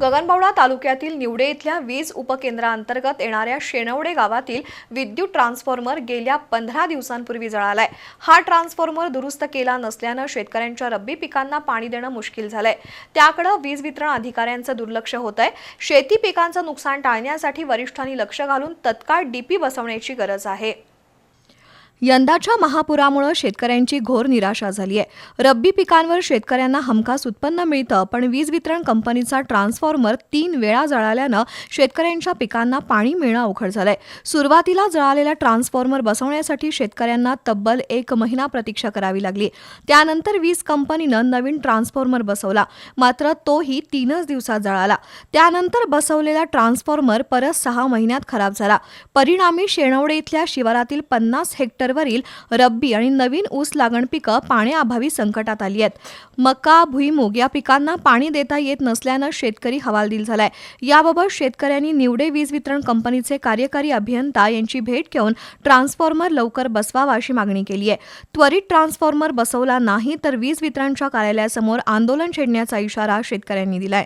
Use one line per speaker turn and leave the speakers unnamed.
गगनबावडा तालुक्यातील निवडे इथल्या वीज उपकेंद्राअंतर्गत येणाऱ्या शेनवडे गावातील विद्युत ट्रान्सफॉर्मर गेल्या पंधरा दिवसांपूर्वी जळालाय. हा ट्रान्सफॉर्मर दुरुस्त केला नसल्यानं शेतकऱ्यांच्या रब्बी पिकांना पाणी देणं मुश्किल झालंय. त्याकडे वीज वितरण अधिकाऱ्यांचं दुर्लक्ष होत आहे शेती पिकांचं नुकसान टाळण्यासाठी वरिष्ठांनी लक्ष घालून तत्काळ डीपी बसवण्याची गरज आहे. यंदाच्या महापुरामुळे शेतकऱ्यांची घोर निराशा झाली आहे रब्बी पिकांवर शेतकऱ्यांना हमखास उत्पन्न मिळतं पण वीज वितरण कंपनीचा ट्रान्सफॉर्मर तीन वेळा जळाल्यानं शेतकऱ्यांच्या पिकांना पाणी मिळणं अवघड झालंय. सुरुवातीला जळालेला ट्रान्सफॉर्मर बसवण्यासाठी शेतकऱ्यांना तब्बल एक महिना प्रतीक्षा करावी लागली. त्यानंतर वीज कंपनीनं नवीन ट्रान्सफॉर्मर बसवला मात्र तोही तीनच दिवसात जळाला. त्यानंतर बसवलेला ट्रान्सफॉर्मर परत सहा महिन्यात खराब झाला. परिणामी शेणवडे इथल्या शिवारातील पन्नास हेक्टर हेक्टरवरील रब्बी आणि नवीन ऊस लागण पिकं पाण्याअभावी संकटात आली आहेत. मका भुईमूग या पिकांना पाणी देता येत नसल्यानं शेतकरी हवालदिल झालाय. याबाबत शेतकऱ्यांनी निवडे वीज वितरण कंपनीचे कार्यकारी अभियंता यांची भेट घेऊन ट्रान्सफॉर्मर लवकर बसवावा अशी मागणी केली आहे. त्वरित ट्रान्सफॉर्मर बसवला नाही तर वीज वितरणच्या कार्यालयासमोर आंदोलन छेडण्याचा इशारा शेतकऱ्यांनी दिलाय.